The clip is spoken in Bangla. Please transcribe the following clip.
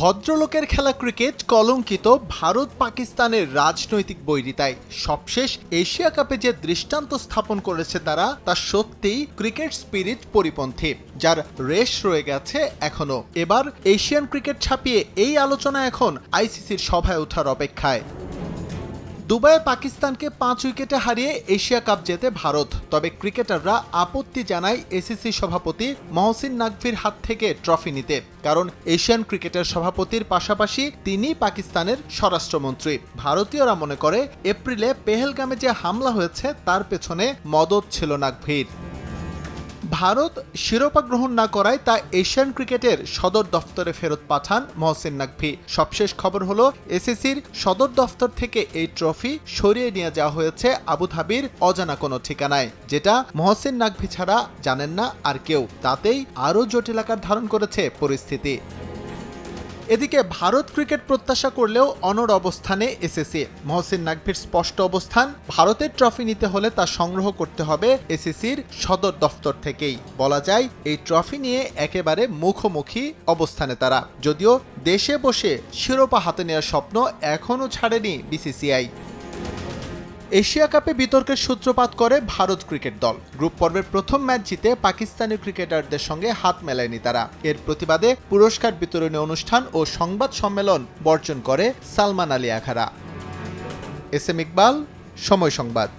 ভদ্রলোকের খেলা ক্রিকেট কলঙ্কিত ভারত পাকিস্তানের রাজনৈতিক বৈরিতায়। সবশেষ এশিয়া কাপে যে দৃষ্টান্ত স্থাপন করেছে তারা, তা সত্যিই ক্রিকেট স্পিরিট পরিপন্থী, যার রেশ রয়ে গেছে এখনও এবার এশিয়ান ক্রিকেট ছাপিয়ে এই আলোচনা এখন আইসিসির সভায় ওঠার অপেক্ষায়। দুবাইয়ে পাকিস্তানকে পাঁচ উইকেটে হারিয়ে এশিয়া কাপ জেতে ভারত। তবে ক্রিকেটাররা আপত্তি জানায় এসিসি সভাপতি মহসিন নাকভির হাত থেকে ট্রফি নিতে। কারণ এশিয়ান ক্রিকেটের সভাপতির পাশাপাশি তিনি পাকিস্তানের স্বরাষ্ট্রমন্ত্রী। ভারতীয়রা মনে করে, এপ্রিলে পেহেলগামে যে হামলা হয়েছে, তার পেছনে মদত ছিল নাকভির। ভারত শিরোপা গ্রহণ না করায় তা এশিয়ান ক্রিকেটের সদর দফতরে ফেরত পাঠান মহসেন নাকভি। সবশেষ খবর হলো, এসএসসির সদর দফতর থেকে এই ট্রফি সরিয়ে নিয়ে যাওয়া হয়েছে আবুধাবির অজানা কোনো ঠিকানায়, যেটা মহসেন নাকভি ছাড়া জানেন না আর কেউ। তাতেই আরও জটিল আকার ধারণ করেছে পরিস্থিতি। এদিকে ভারত ক্রিকেট প্রত্যাশা করলেও অনর অবস্থানে এসএসএ মহসিন নাকভির স্পষ্ট অবস্থান, ভারতের ট্রফি নিতে হলে তা সংগ্রহ করতে হবে এসিসির সদর দফতর থেকেই। বলা যায়, এই ট্রফি নিয়ে একেবারে মুখোমুখি অবস্থানে তারা। যদিও দেশে বসে শিরোপা হাতে নেওয়ার স্বপ্ন এখনও ছাড়েনি বিসিসিআই এশিয়া কাপে বিতর্কের সূত্রপাত করে ভারত ক্রিকেট দল। গ্রুপ পর্বের প্রথম ম্যাচ জিতে পাকিস্তানি ক্রিকেটারদের সঙ্গে হাত মেলায়নি তারা। এর প্রতিবাদে পুরস্কার বিতরণী অনুষ্ঠান ও সংবাদ সম্মেলন বর্জন করে সালমান আলী আখারা এস এম ইকবাল, সময় সংবাদ।